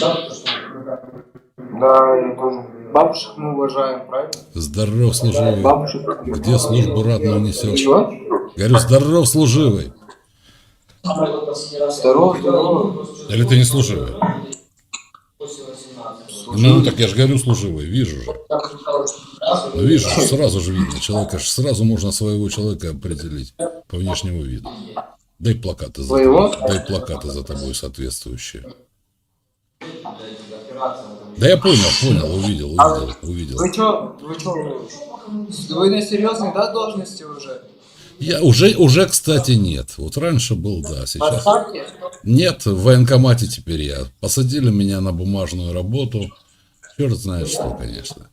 Да, я тоже. Бабушек мы уважаем, правильно? Здоров, служивый. Бабушек. Где службу ратную несешь? Чего? Говорю, здоров, служивый. Здорово, здорово. Или ты не служивый? Ну, так я же говорю, служивый, вижу же. Ну, вижу, сразу же видно. Человека сразу можно своего человека определить по внешнему виду. Дай плакаты за тобой. Дай плакаты за тобой соответствующие. Да я понял, понял, увидел, увидел, увидел. Вы чё, вы чё, вы на серьезной, да, должности уже? Я уже, уже, кстати, нет. Вот раньше был, да, сейчас. Нет, в военкомате теперь я. Посадили меня на бумажную работу. Черт знает что, конечно.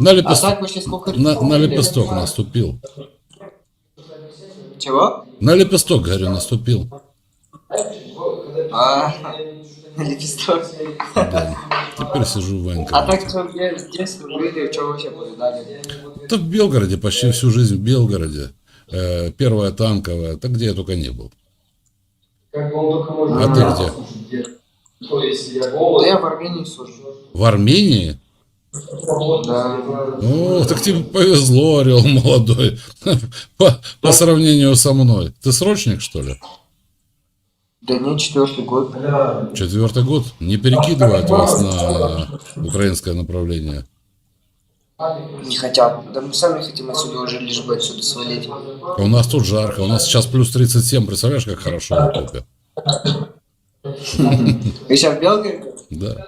На А лепесток, лет? на, на лепесток наступил. Чего? На лепесток, говорю, наступил. А, лепесток. Да. Теперь сижу в А военкомате. так что где с детства были, что вообще повидали? Да в Белгороде, почти всю жизнь в Белгороде. Э, первая танковая, так где я только не был. А ты где? Да я в Армении служу. В Армении? Да. О, так тебе повезло, орел молодой. По, по сравнению со мной. Ты срочник, что ли? Да не, четвертый год. Четвертый год. Не перекидывают вас на украинское направление. Не хотят. Да мы сами хотим отсюда уже, лишь бы отсюда свалить. А у нас тут жарко. У нас сейчас плюс 37. Представляешь, как хорошо в окопе? Вы сейчас в Белгороде? Да.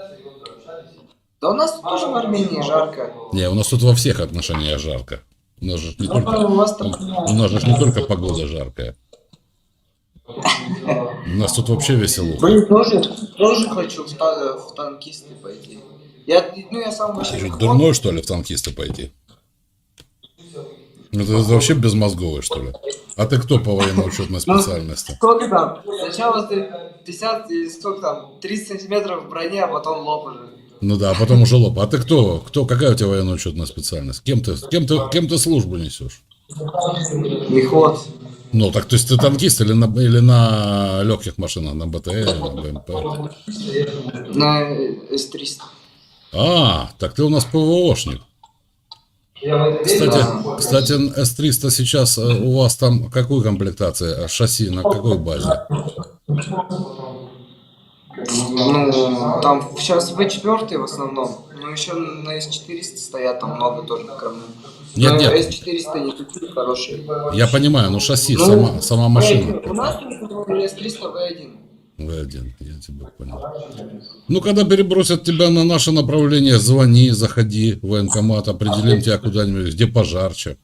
Да у нас тут тоже в Армении жарко. Не, у нас тут во всех отношениях жарко. У нас же не Ну, только, у нас же не только погода жаркая. У нас тут вообще весело. Блин, тоже, тоже хочу в, та- в танкисты пойти. Я, ну, я сам вообще... Ты что, дурной, что ли, в танкисты пойти? Ну, ты вообще безмозговый, что ли? А ты кто по военно-учетной специальности? Сколько там? Сначала ты 50 и сколько там? 30 сантиметров в броне, а потом лоб уже. Ну да, а потом уже лоб. А ты кто? Кто? Какая у тебя военно-учетная специальность? Кем ты, кем ты, кем ты службу несешь? Мехвод. Ну, так то есть ты танкист или на, или на легких машинах, на БТР, на БМП? На э, С-300. А, так ты у нас ПВОшник. Кстати, кстати, С-300 сейчас э, у вас там какой комплектация? А Шасси на какой базе? Ну, там сейчас В4 в основном. Но еще на С-400 стоят там много тоже на. Нет, Но нет. С-400 не такие хорошие. Я понимаю, ну шасси, Ну, сама, сама машина. У нас С-300 В1. В1, я тебя понял. Ну, когда перебросят тебя на наше направление, звони, заходи в военкомат, определим тебя куда-нибудь, где пожарче.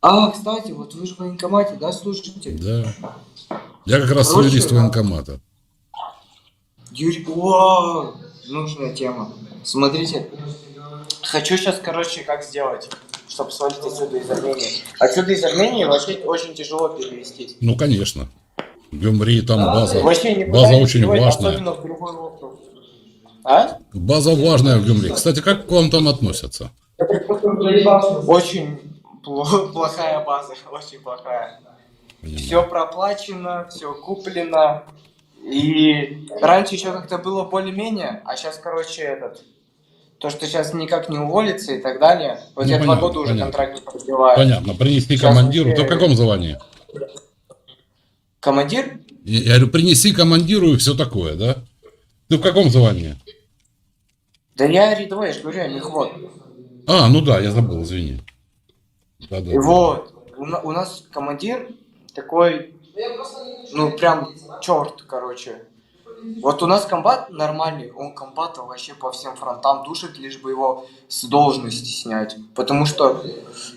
А, кстати, вот вы же в военкомате, да, слушайте? Да. Я как раз Короче, юрист военкомата. Юрий, вау, нужная тема. Смотрите, хочу сейчас, короче, как сделать, чтобы свалить отсюда из Армении. Отсюда из Армении вообще очень тяжело перевестись. Ну, конечно. Гюмри, там база. Вообще никуда База не очень важная. Особенно в другой округ. А? База важная в Гюмри. Кстати, как к вам там относятся? Очень пло- плохая база, очень плохая. Все проплачено, все куплено. И раньше еще как-то было более-менее, а сейчас, короче, этот... То, что сейчас никак не уволится и так далее. Вот Ну, я два понятно, года уже понятно. контракт не продлеваю. Понятно. Принеси Сейчас командиру. Ты в вообще- каком звании? Командир? Я я говорю, принеси командиру и все такое, да? Ты в каком звании? Да я рядовой, я же говорю, я мехвод. А, ну да, я забыл, извини. Да, да. И вот, у, на- у нас командир такой, ну прям черт, короче. Вот у нас комбат нормальный, он комбата вообще по всем фронтам душит, лишь бы его с должности снять. Потому что,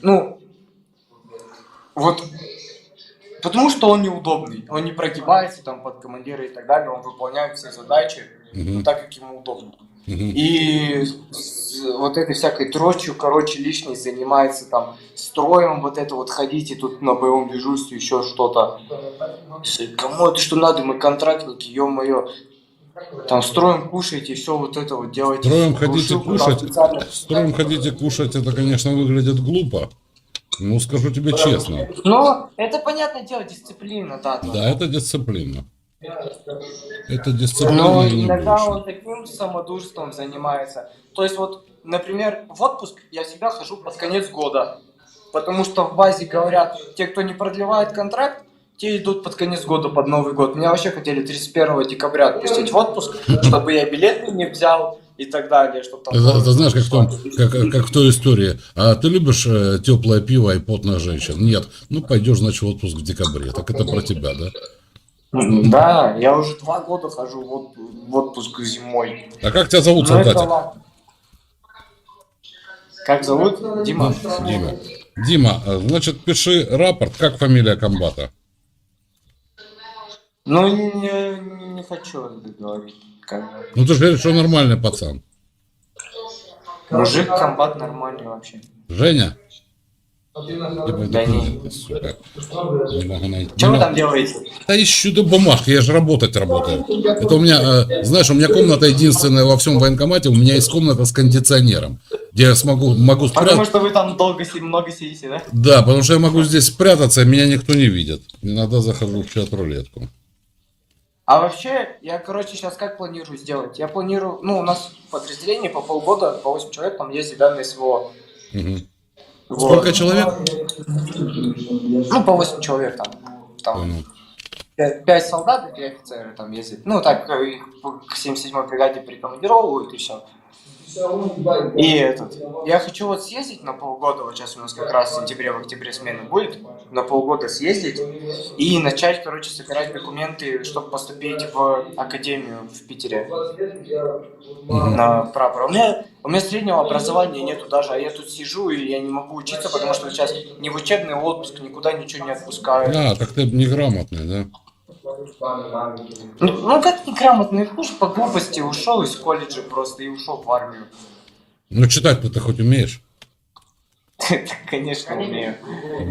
ну, вот, потому что он неудобный. Он не прогибается там под командира и так далее, он выполняет все задачи ну, так, как ему удобно. И с- вот этой всякой дрочью, короче, лишней занимается там строем, вот это вот ходите тут на боевом дежурстве, еще что-то. Кому это что надо, мы контрактники, ё-моё. Там строим, кушайте, все вот это вот делайте. Строим Глушилку там кушать, специально. строим хотите кушать, это, конечно, выглядит глупо. Ну, скажу тебе честно. Но это понятное дело, дисциплина, да. там. Да, это дисциплина. Это дисциплина Но иногда он таким самодурством занимается. То есть вот, например, в отпуск я всегда хожу под конец года. Потому что в базе говорят, те, кто не продлевает контракт, те идут под конец года, под Новый год. Меня вообще хотели 31 декабря отпустить в отпуск, чтобы я билет не взял и так далее. Чтобы там Это, это знаешь, как в, том, как, как в той истории. А ты любишь теплое пиво и потных женщин? Нет. Ну, пойдешь, значит, в отпуск в декабре. Так это про тебя, да? Да, я уже два года хожу в отп- в отпуск зимой. А как тебя зовут, это солдатик? ладно. Как зовут? Дима. Дима. Дима, а, значит, пиши рапорт, как фамилия комбата. Ну, не, не, хочу это говорить. Как. Ну, ты же говоришь, что нормальный пацан. Мужик, комбат нормальный вообще. Женя? Да не. Сука. Что вы там делаете? Да ищу до бумажки, я же работать работаю. Это у меня, э, знаешь, у меня комната единственная во всем военкомате, у меня есть комната с кондиционером, где я смогу, могу Потому спрятаться. что вы там долго си- много сидите, да? Да, потому что я могу здесь спрятаться, меня никто не видит. Иногда захожу в чат-рулетку. А вообще, я, короче, сейчас как планирую сделать? Я планирую, ну, у нас в подразделении по полгода, по 8 человек там ездит данные СВО. Вот. Сколько человек? Ну, по 8 человек там. Там Понял. 5, солдат и 3 офицеры там ездят. Ну, так э, их к 77-й бригаде прикомандировывают и все. И этот. Я хочу вот съездить на полгода, вот сейчас у нас как раз в сентябре, в октябре смена будет, на полгода съездить и начать, короче, собирать документы, чтобы поступить в академию в Питере на прапор. У меня, у меня среднего образования нету даже, а я тут сижу и я не могу учиться, потому что сейчас ни в учебный отпуск, никуда ничего не отпускают. А, так ты неграмотный, да? Ну, ну как неграмотный, уж по глупости ушел из колледжа просто и ушел в армию. Ну, читать-то ты хоть умеешь? Конечно, умею.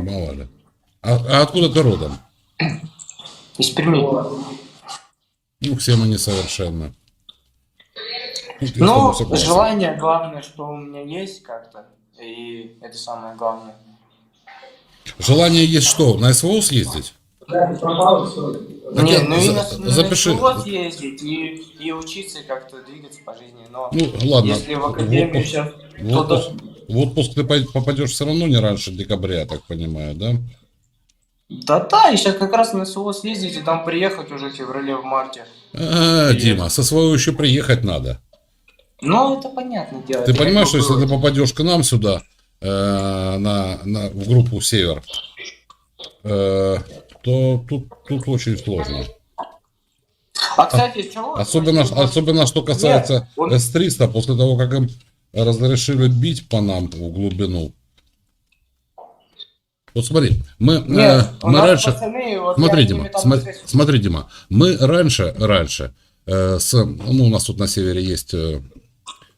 Мало ли. А, а откуда ты родом? Из Перми. Ну, все мы несовершенны. Ну, Ну, желание главное, что у меня есть как-то. И это самое главное. Желание есть что, на СВО съездить? Так Не, я ну и за- на, на запиши. СВО ездить, и, и учиться как-то двигаться по жизни. Но Ну, ладно. если в академию отпуск- сейчас... В отпуск, в отпуск ты попадешь все равно не раньше декабря, я так понимаю, да? Да-да, и сейчас как раз на СВО съездить и там приехать уже в феврале, в марте. А, Дима, со своего еще приехать надо. Ну, это понятно дело. Ты понимаешь, что если ты попадешь к нам сюда, э, на, на- в группу Север, э, то тут, тут очень сложно. А, кстати, чего? Особенно, особенно что касается Нет, он- С-300, после того, как им разрешили бить по нам в глубину. Вот смотри, мы, э, Нет, у мы раньше... пацаны, вот Смотри, Дима, связи- смотри, Дима, мы раньше, раньше, э, с, ну, у нас тут на севере есть, э,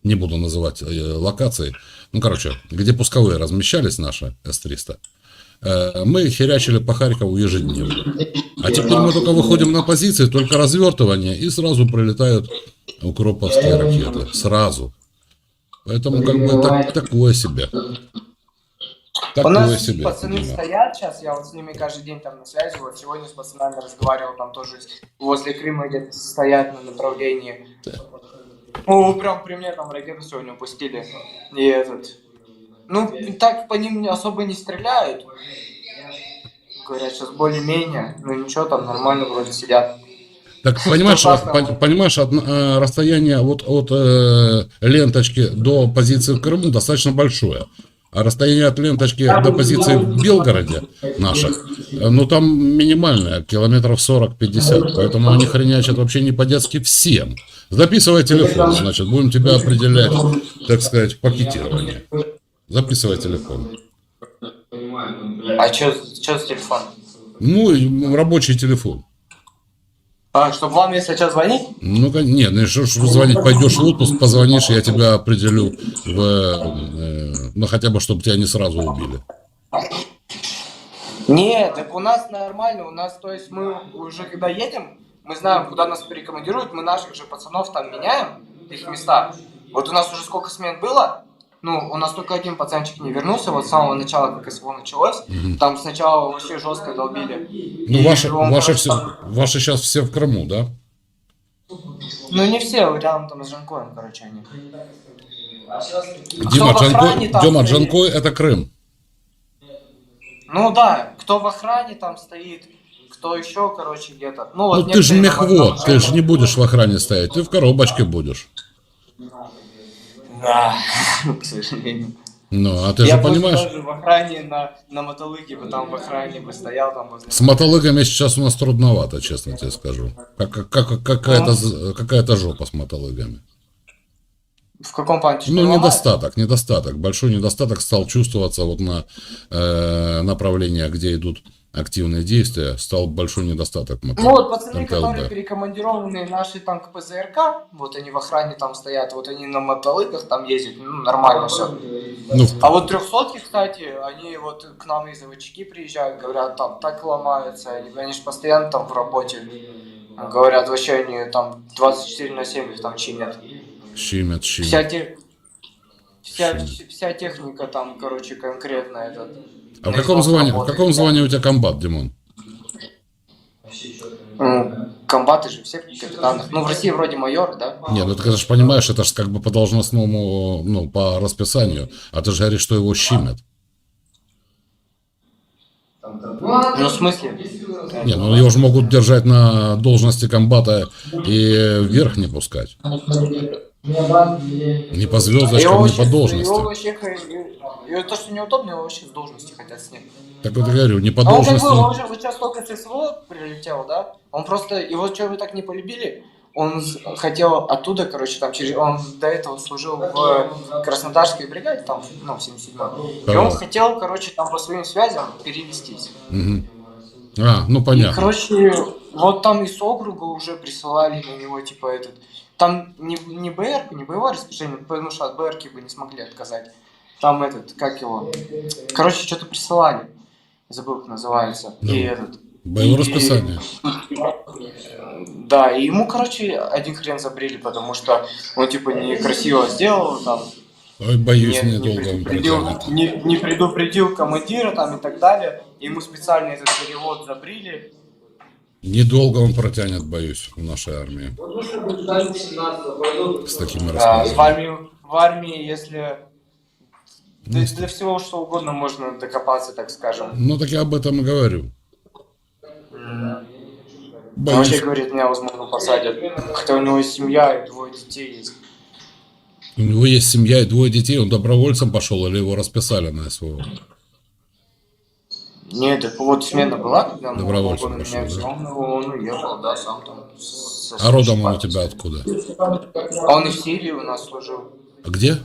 не буду называть э, локации, ну, короче, где пусковые размещались наши С-300, э, мы херячили по Харькову ежедневно. А теперь мы только выходим на позиции, только развертывание, и сразу прилетают укроповские ракеты. Сразу. Поэтому как бы так- такое себе. У Такое нас себе. пацаны Дима. стоят сейчас, я вот с ними каждый день там на связи, вот сегодня с пацанами разговаривал, там тоже возле Крыма где-то стоят на направлении. Ну, прям при мне там ракету сегодня упустили. И этот... Ну, так по ним особо не стреляют. Говорят, сейчас более-менее. Ну ничего, там нормально вроде сидят. Так понимаешь, пон- понимаешь, от, э, расстояние вот от э, ленточки до позиции в Крыму достаточно большое. А расстояние от ленточки до позиции в Белгороде наших, э, ну там минимальное, километров 40-50. Поэтому они хренячат вообще не по-детски всем. Записывай телефон, значит, будем тебя определять, так сказать, пакетирование. Записывай телефон. А что с телефоном? Ну, рабочий телефон. А, чтобы вам, если что, звонить? Ну, кон- нет, ну что ж звонить, пойдешь в отпуск, позвонишь, я тебя определю, в, э, ну, хотя бы, чтобы тебя не сразу убили. Нет, так у нас нормально, у нас, то есть мы уже когда едем, мы знаем, куда нас перекомандируют, мы наших же пацанов там меняем, их места. Вот у нас уже сколько смен было, ну, у нас только один пацанчик не вернулся, вот с самого начала, как СВО началось, Мгм. там сначала вообще жестко долбили. Ну, ваши, ваши, просто- все, ваши сейчас все в Крыму, да? Ну, не все, рядом там с Жанкоем, короче, они. Дима, охране там Дима стоит? Джанкой это Крым. Ну да, кто в охране там стоит, кто еще, короче, где-то. Ну, Ну, вот ты же мехвод, ты же не будешь в охране стоять, ты в коробочке будешь. Да, к сожалению. Ну, а ты Я же понимаешь, даже в охране на, на мотолыге там в охране бы стоял там возле... с мотолыгами сейчас у нас трудновато, честно тебе скажу. Как, как, как- какая-то, з- какая-то жопа с мотолыгами. В каком плане? Что Ну, ломает? недостаток, недостаток. Большой недостаток стал чувствоваться вот на э, направлениях, где идут активные действия, стал большой недостаток мотор. Ну вот пацаны, МТЛБ. которые перекомандированные наши там к ПЗРК, вот они в охране там стоят, вот они на мотолыгах там ездят, ну нормально все. Ну, А вот трехсотки, кстати, они вот к нам из заводчики приезжают, говорят, там так ломаются, они, они же постоянно там в работе. Говорят, вообще они там 24 на 7 их там чинят. щемят, щемят. Вся, те... вся, Чинят. вся техника там, короче, конкретно этот. А в каком звании, в каком звании у тебя комбат, Димон? Ну, комбаты же все в капитанах. Ну, в России вроде майоры, да? Нет, ну ты же понимаешь, это же как бы по должностному, ну, по расписанию, а ты же говоришь, что его щемят. Ну, в смысле? Не, ну его же могут держать на должности комбата и вверх не пускать. Не по Его звездочкам, не вообще- по Его должности. вообще, и- и то, что неудобно, его вообще с должности хотят снять. Так вот я говорю, не по А он как должности. бы, он же вот сейчас только с СВО прилетел, да? Он просто, его что вы так не полюбили? Он хотел оттуда, короче, там через... Он до этого служил в Краснодарской бригаде, там, ну, в 77-м. И он хотел, короче, там по своим связям перевестись. Мгм. А, ну И, понятно. короче, вот там из округа уже присылали на него, типа, этот... Там не, не БР, не боевое распоряжение, потому что от БРки бы не смогли отказать. Там этот, как его... Короче, что-то присылали. Забыл, как называется. Ну. И этот... Боевое и- расписание. Да, и ему, короче, один хрен забрили, потому что он, типа, некрасиво сделал, там, Ой, боюсь, не, не недолго он предупредил, не, не предупредил командира там и так далее. Ему специально этот перевод забрили. Недолго он протянет, боюсь, в нашей армии. С такими А, в, армии, в армии, если Ну, для, для всего что угодно можно докопаться, так скажем. Ну, так я об этом и говорю. Вообще Боюсь, говорит, меня, возможно, посадят. Хотя у него есть семья и двое детей есть. у него есть семья и двое детей, он добровольцем пошел или его расписали на СВО? Нет, так вот смена была, когда Добровольцем он пошел, меня да? взял, он уехал, да, сам там. со А своей родом он у партией. тебя откуда? А Он и в Сирии у нас служил. А где?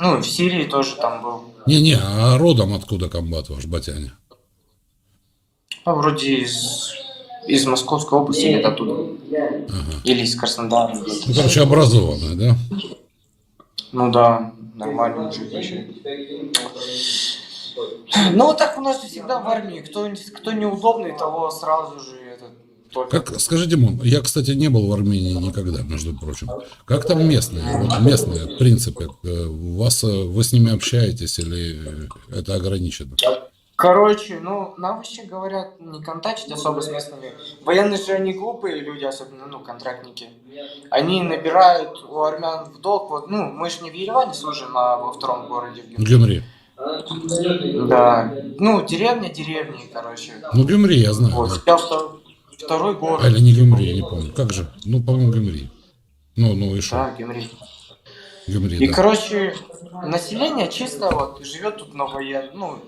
Ну, и в Сирии тоже там был. Не-не, а родом откуда комбат ваш, батяня? А вроде из, из Московской области, где-то оттуда. Или из Краснодара. Ну, короче, образованный, да? Ну да, нормально мужик вообще. Ну вот так у нас же всегда в армии. Кто, кто неудобный, того сразу же этот только. Как, скажи, Димон, я, кстати, не был в Армении никогда, между прочим. Как там местные, вот местные, в принципе, э, у вас, э, вы с ними общаетесь или это ограничено? Короче, ну, нам вообще говорят не контачить особо с местными. Военные же они глупые люди, особенно, ну, контрактники. Они набирают у армян в долг, вот, ну, мы же не в Ереване служим, а во втором городе. в Гюмри. Да. Ну, деревня деревни, короче. Ну, Гюмри, я знаю. Вот, сейчас втор- второй город. А, или не Гюмри, я не помню. Как же? Ну, по-моему, Гюмри. Ну, ну и что? Да, Гюмри. Гюмри, И, да. короче, население чисто вот живет тут на военных, ну,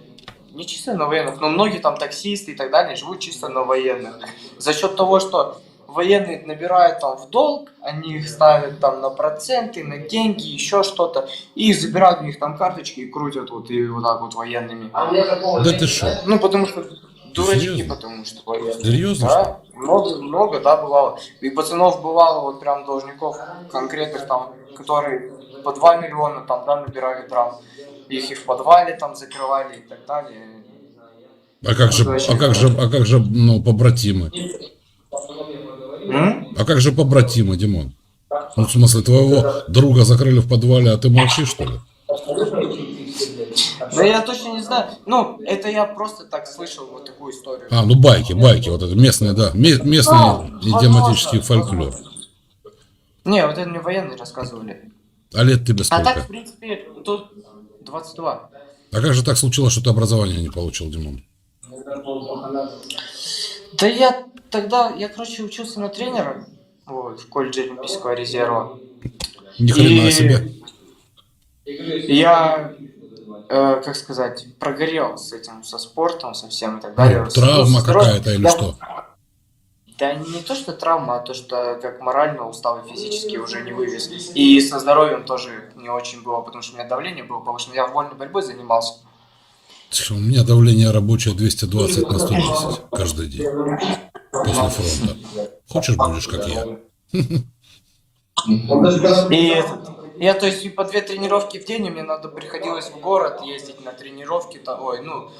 не чисто на военных, но многие там таксисты и так далее живут чисто на военных. За счет того, что военные набирают там в долг, они их ставят там на проценты, на деньги, еще что-то, и забирают у них там карточки и крутят вот и вот так вот военными. Да ты что? Ну, потому что дурачки, Серьезно? потому что военные. Серьезно? Да, много, много, да, бывало. И пацанов бывало, вот прям должников конкретных там, которые по 2 миллиона там, да, набирали драм. Их и в подвале там закрывали и так далее. А как же, а как же, а как же, ну, побратимы? М? А как же побратимы, Димон? Ну, в смысле, твоего друга закрыли в подвале, а ты молчишь, что ли? Да я точно не знаю. Ну, это я просто так слышал вот такую историю. А, ну байки, байки, вот это местные, да, ме- местный идиоматический фольклор. Не, вот это мне военные рассказывали. А лет тебе А так, сколько? в принципе, тут 22. А как же так случилось, что ты образование не получил, Димон? Да я тогда, я, короче, учился на тренера вот, в колледже Олимпийского резерва. Ни хрена И- себе. Я, э, как сказать, прогорел с этим, со спортом, со всем и так далее. Ну, травма какая-то или Я- что? Да не то, что травма, а то, что как морально устал и физически уже не вывез. И со здоровьем тоже не очень было, потому что у меня давление было повышено. Я вольной борьбой занимался. У меня давление рабочее 220 на 110 каждый день после фронта. Хочешь, будешь как я? И я, то есть, и по две тренировки в день, и мне надо приходилось в город ездить на тренировки, там, ой, ну,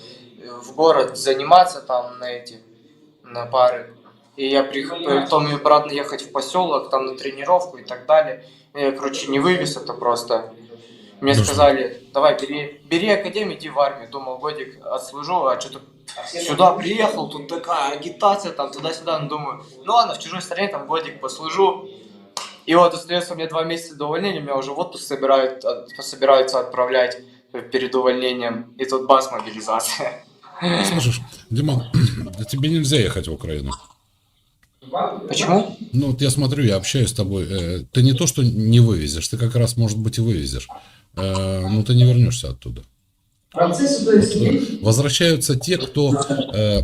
в город заниматься там на эти, на пары. И я прих- потом и обратно ехать в поселок, там на тренировку и так далее. И Я, короче, не вывез это просто. Мне Ну, сказали, давай, бери, бери академию, иди в армию. Думал, годик отслужу, а что-то сюда приехал, тут такая агитация, там туда-сюда. Ну, думаю, ну ладно, в чужой стране там годик послужу. И вот остается мне два месяца до увольнения, меня уже в отпуск собирают, от- собираются отправлять перед увольнением. И тут бас мобилизация. Слышишь, Димон, да тебе нельзя ехать в Украину. Почему? Ну, вот я смотрю, я общаюсь с тобой. э, Ты не то, что не вывезешь, ты как раз, может быть, и вывезешь. Э, Но ты не вернешься оттуда. Возвращаются те, кто э,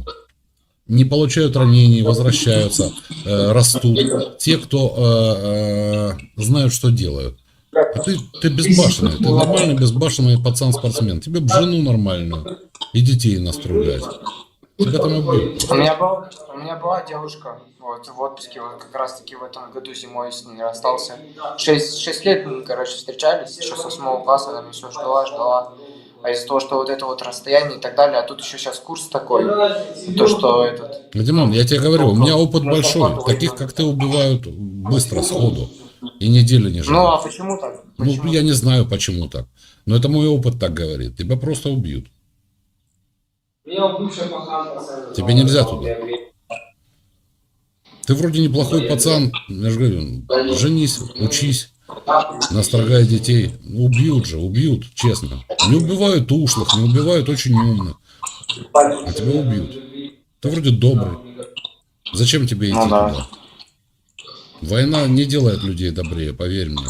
не получают ранений, возвращаются, э, растут. Те, кто э, э, знают, что делают. А ты, ты безбашенный, ты нормальный безбашенный пацан-спортсмен. Тебе жену нормальную и детей наструлять. Тебя там убьют. У меня, был, у меня была девушка вот, в отпуске, вот как раз таки в этом году зимой с ней расстался. Шесть, шесть лет мы, короче, встречались, еще с восьмого класса, она меня все ждала, ждала. А из-за того, что вот это вот расстояние и так далее, а тут еще сейчас курс такой, то, что этот... Димон, я тебе говорю, у меня опыт большой. Таких, как ты, убивают быстро, сходу. И недели не Ну, а живут. почему так? Ну, Почему? я не знаю, почему так. Но это мой опыт так говорит. Тебя просто убьют. Тебе нельзя туда. Ты вроде неплохой пацан, я же говорю, женись, учись, настрогай детей. Ну, Убьют же, убьют, честно. Не убивают ушлых, не убивают очень умных, а тебя убьют. Ты вроде добрый. Зачем тебе идти Ну да. туда? Война не делает людей добрее, поверь мне.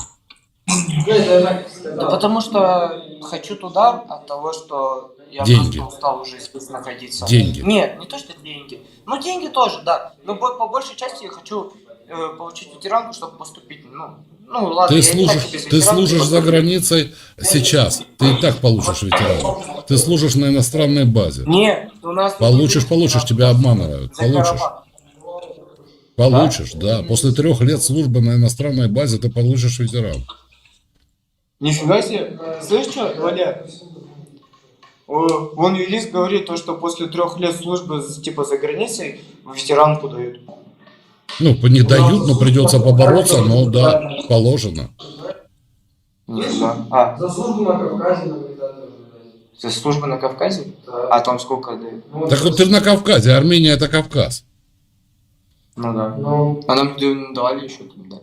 Да потому что хочу туда от того, что я Деньги. просто устал уже здесь находиться. Деньги. Нет, не то, что деньги. Ну, деньги тоже, да. Но по большей части я хочу э, получить ветеранку, чтобы поступить. Ну, ну ладно, Ты служишь, ты ветеранки служишь за границей сейчас. Ты и так получишь ветерана. Ты служишь на иностранной базе. Нет, у нас... Получишь, получишь, тебя обманывают. Получишь. Получишь, да. После трех лет службы на иностранной базе ты получишь ветеран. Нифига себе. Слышь, что, Валя? Вон юрист говорит то, что после трех лет службы типа за границей ветеранку дают. Ну, не дают, но придется побороться, но да, положено. Нифига. А, За службу на Кавказе за службу на Кавказе? Да. А там сколько дают? Ну, Так вот ты на Кавказе, Армения это Кавказ. Ну да. Ну, А нам давали еще там, да.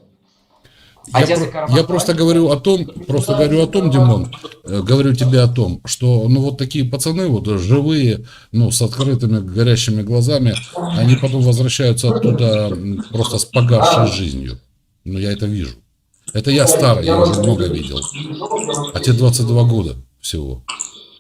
А Я, про- я просто говорю о том, просто говорю о том, Димон, э, говорю тебе о том, что ну вот такие пацаны вот живые, ну с открытыми горящими глазами, они потом возвращаются оттуда просто с погасшей жизнью. Ну я это вижу. Это я старый, я уже много видел. А тебе 22 года всего.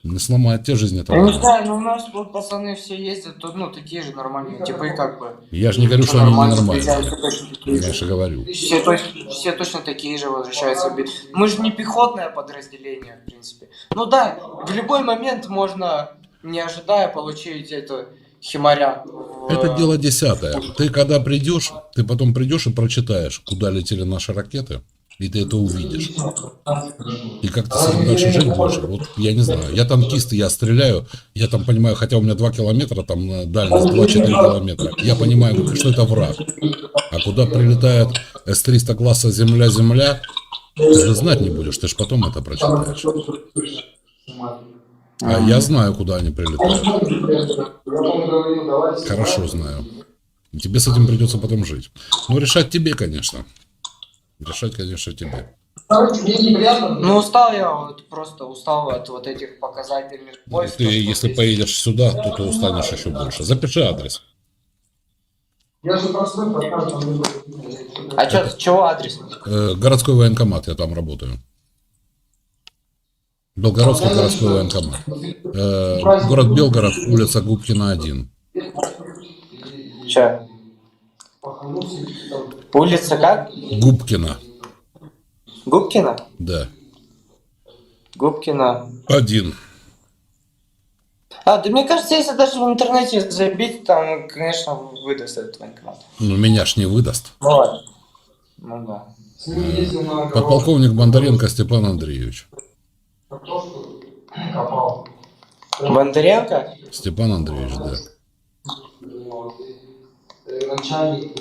Не сломает тебе жизнь это. Я не знаю, но у нас вот пацаны все ездят, тут, ну, такие же нормальные, типа и как бы. Я же не говорю, что они точно такие Я же. говорю. Все, точ- все точно такие же возвращаются. Мы же не пехотное подразделение, в принципе. Ну да, в любой момент можно, не ожидая, получить это химаря. Это дело десятое. Ты когда придешь, ты потом придешь и прочитаешь, куда летели наши ракеты. И ты это увидишь. И как ты с этим дальше жить будешь? Вот я не знаю. Я танкист, я стреляю. Я там понимаю, хотя у меня 2 километра, там э, дальность 2-4 километра. Я понимаю, что это враг. А куда прилетает С-300 класса Земля-Земля, ты же знать не будешь. Ты же потом это прочитаешь. А я знаю, куда они прилетают. Хорошо знаю. Тебе с этим придется потом жить. Ну, решать тебе, конечно. Решать, конечно, тебе. Ну, устал я, вот просто устал от вот этих показательных войск. ты, если поедешь сюда, то ты устанешь еще больше. Запиши адрес. Я же простой не А чё, чего адрес? Э, городской военкомат, я там работаю. Белгородский городской военкомат. Э, город Белгород, улица Губкина 1. Чё? Улица как? Губкина, Губкина? да. Губкина. Один. А, да мне кажется, если даже в интернете забить, там, конечно, выдаст этот военкомат. Ну, меня ж не выдаст. Ладно. Ну да. На Подполковник Бондаренко Степан Андреевич. Бондаренко? Степан Андреевич, да.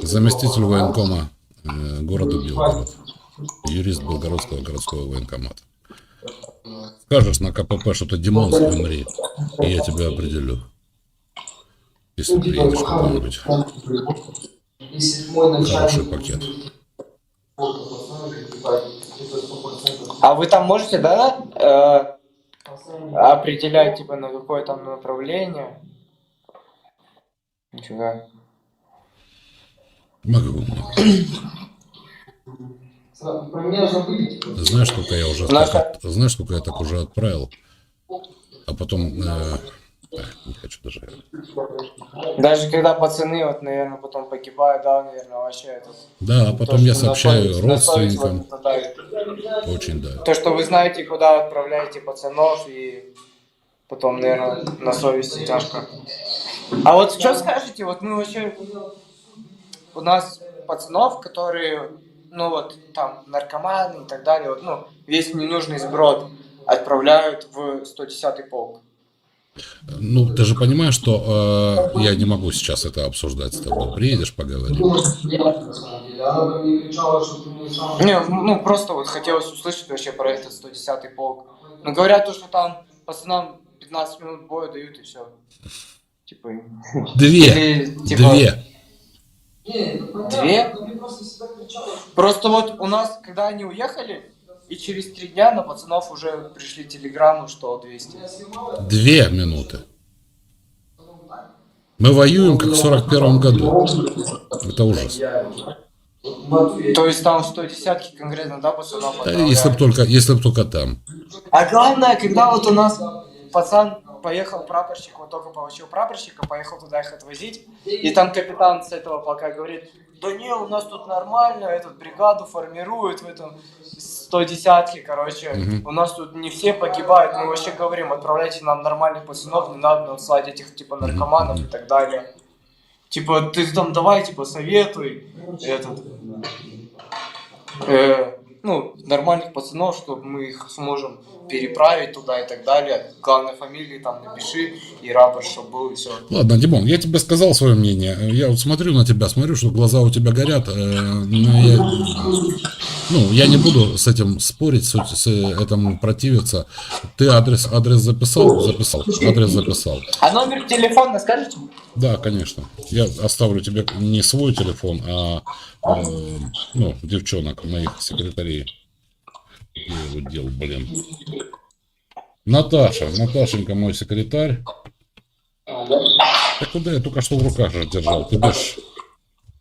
Заместитель военкома э, города Белгород. Юрист Белгородского городского военкомата. Скажешь на КПП, что ты Димонский, умри, и я тебя определю. Если приедешь куда-нибудь. Хороший пакет. А вы там можете, да, э, определять, типа, на какое там направление? Нифига. Могу. Про меня забыли. Знаешь, сколько я уже Наша- так знаешь, сколько я так уже отправил? А потом... э, не хочу даже... Даже когда пацаны, вот, наверное, потом погибают, да, наверное, вообще это... Да, а потом то, я на сообщаю на совесть родственникам. давит. Очень да. То, что вы знаете, куда отправляете пацанов, и потом, наверное, на совести тяжко. А вот что скажете, вот мы вообще... У нас пацанов, которые, ну вот, там, наркоманы и так далее, вот, ну, весь ненужный сброд отправляют в 110-й полк. Ну, ты же понимаешь, что э, я не могу сейчас это обсуждать с тобой. Приедешь, поговорим. Не, ну просто вот хотелось услышать вообще про этот 110-й полк. Ну говорят то, что там пацанам 15 минут боя дают и все. Типа... Две! или, типа, Две! Не, ну понятно, Две? но мне просто всегда кричала, что Просто вот у нас, когда они уехали, и через три дня на пацанов уже пришли телеграммы, что 200. я снимала, Две минуты. Мы воюем, как в 41 году. Это ужас. То есть там 110 конкретно, да, пацанов Да, если бы только, если б только там. А главное, когда вот у нас пацан поехал прапорщик, вот только получил прапорщика, поехал туда их отвозить, и там капитан с этого полка говорит, да не, у нас тут нормально, этот бригаду формируют в этом 110-ке, короче, Мгм. у нас тут не все погибают, мы вообще говорим, отправляйте нам нормальных пацанов, не надо нам слать этих, типа, наркоманов и так далее. Типа, ты там давай, типа, советуй, этот, э, ну, нормальных пацанов, чтобы мы их сможем переправить туда и так далее. Главное, фамилии там напиши и рапорт, чтобы был, и все. Ладно, Димон, я тебе сказал свое мнение. Я вот смотрю на тебя, смотрю, что глаза у тебя горят. э, но я, ну, я не буду с этим спорить, с, с этому противиться. Ты адрес, адрес записал? Записал. Адрес записал. А номер телефона скажите? Да, конечно. Я оставлю тебе не свой телефон, а э, ну, девчонок, моих секретарей. Я его дел, блин. Наташа, Наташенька мой секретарь. Да куда я только что в руках же держал? Тебе ж,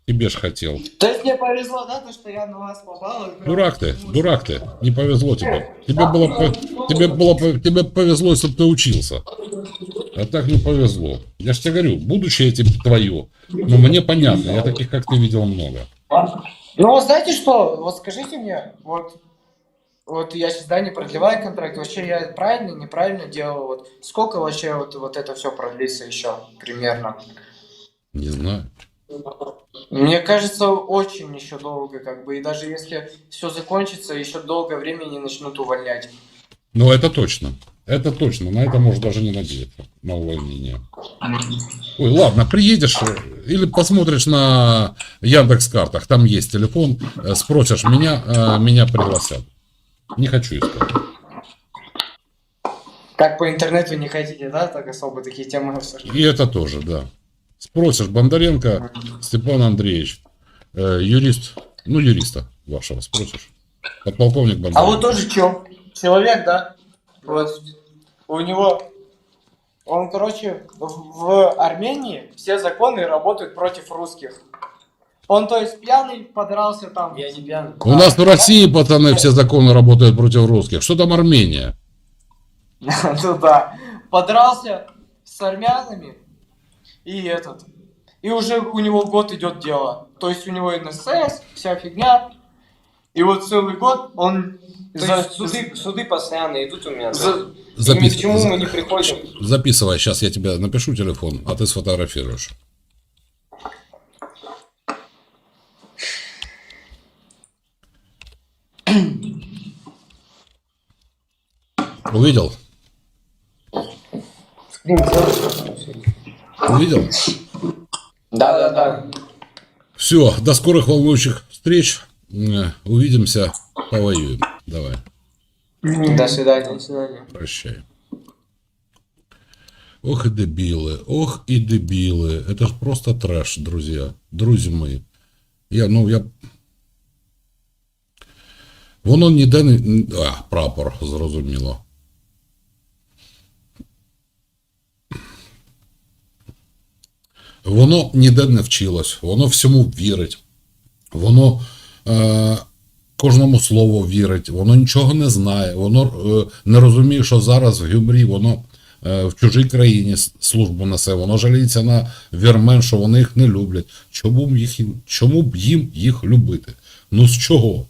тебе ж хотел. То есть мне повезло, да, то, что я на вас попал? Дурак ты, дурак ты. Не повезло тебе. Тебе было, по- тебе было, по- тебе повезло, если бы ты учился. А так не повезло. Я ж тебе говорю, будущее тебе твое. Но мне понятно, я таких, как ты, видел много. Ну, вот знаете что, вот скажите мне, вот, вот я сейчас, да, не продлеваю контракт, вообще я правильно, неправильно делал, вот, сколько вообще вот, вот это все продлится еще примерно? Не знаю. Мне кажется, очень еще долго, как бы, и даже если все закончится, еще долгое время не начнут увольнять. Ну, это точно. Это точно. На это можно даже не надеяться. На увольнение. Ой, ладно, приедешь э, или посмотришь на Яндекс картах, там есть телефон, э, спросишь меня, э, меня пригласят. Не хочу искать. Как по интернету не хотите, да, так особо такие темы обсуждать? И это тоже, да. Спросишь Бондаренко Степан Андреевич, э, юрист, ну юриста вашего спросишь. Подполковник Бондаренко. А вот тоже чел, человек, да, вот, у него, он, короче, в, в Армении все законы работают против русских. Он, то есть, пьяный, подрался там. Я не пьяный. У нас в России, пацаны, все законы работают против русских. Что там Армения? Ну да. Подрался с армянами и этот. И уже у него год идет дело. То есть у него НСС, вся фигня. И вот целый год он То за- есть суды, суды постоянно идут у меня. за- да? И Запис- ни к чему за- мы не приходим. Записывай, сейчас я тебе напишу телефон, а ты сфотографируешь. Увидел? Увидел? Да, да, да. Все, до скорых волнующих встреч. Э, Увидимся, повоюем. Давай, До свидания. До свидания. прощай. Ох и дебилы, ох и дебилы. Это ж просто трэш, друзья. Друзі мої. Я, ну, я... Воно ніде не... А, прапор, зрозуміло. Воно ніде не вчилось, воно всьому вірить. Воно е, кожному слову вірить, воно нічого не знає, воно е, не розуміє, що зараз в Гюмрі воно е, в чужій країні службу несе, воно жаліється на вірмен, що вони їх не люблять. Чому б, їх, чому б їм їх любити? Ну з чого?